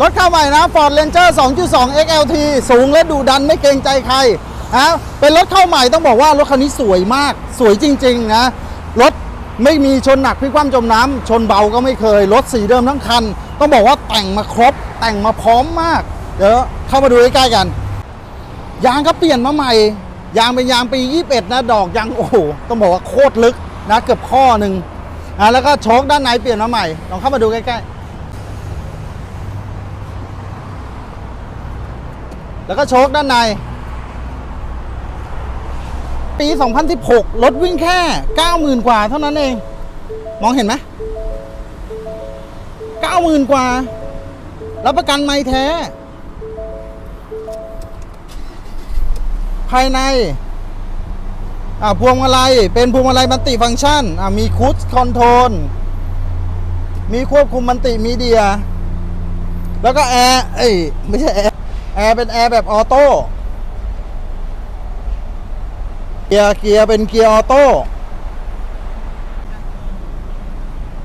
รถเข้าใหม่นะ Ford Ranger 2.2 XLT สูงและดุดันไม่เกรงใจใครนะเป็นรถเข้าใหม่ต้องบอกว่ารถคันนี้สวยมาก สวยจริงๆนะ รถไม่มีชนหนักพลิกคว่ำจมน้ำชนเบาก็ไม่เคย รถสีเดิมทั้งคัน ต้องบอกว่าแต่งมาครบ แต่งมาพร้อมมาก เดี๋ยวเข้ามาดูใกล้ๆกัน ยางก็เปลี่ยนมาใหม่ ยางเป็นยางปี 21 นะ ดอกยางโอ้โหต้องบอกว่าโคตรลึกนะเกือบข้อหนึ่งอะแล้วก็โชคด้านในเปลี่ยนมาใหม่ลองเข้ามาดูใกล้ๆ แล้วก็โชคด้านใน ปี 2016 รถวิ่งแค่ 90,000 กว่าเท่านั้นเอง มองเห็นไหม90,000 กว่า รับประกันไม่แท้ ภายในอ่าพวงมาลัย เป็นพวงมาลัยมัลติฟังก์ชันอ่ามีคูดคอนโทรลมีควบคุมมัลติมีเดีย แล้วก็แอร์เอ้ย ไม่ใช่แอร์ แอร์เป็นแอร์แบบออโต้เกียร์เกียร์เป็นเกียร์ออโต้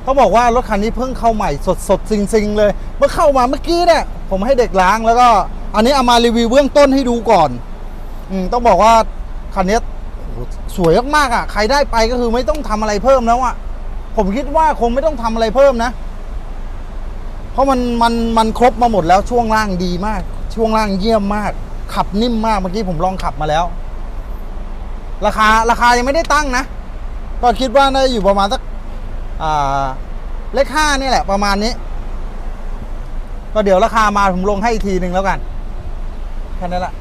เขาบอกว่ารถคันนี้เพิ่งเข้าใหม่สดสดๆซิงๆเลย เมื่อเข้ามาเมื่อกี้เนี่ยผมให้เด็กล้างแล้วก็ อันนี้เอามารีวิวเบื้องต้นให้ดูก่อน อืมต้องบอกว่าคันนี้สวยมากๆอะ ใครได้ไปก็คือไม่ต้องทำอะไรเพิ่มแล้วอะ ผมคิดว่าคงไม่ต้องทำอะไรเพิ่มนะ เพราะมันมันมันครบมาหมดแล้วช่วงล่างดีมาก ช่วงล่างเยี่ยมมาก ขับนิ่มมากเมื่อกี้ผมลองขับมาแล้ว ราคาราคายังไม่ได้ตั้งนะ ก็คิดว่าน่าจะอยู่ประมาณสักอ่าเลขห้านี่แหละประมาณนี้ ก็เดี๋ยวราคามาผมลงให้อีกทีหนึ่งแล้วกันแค่นั้นแหละ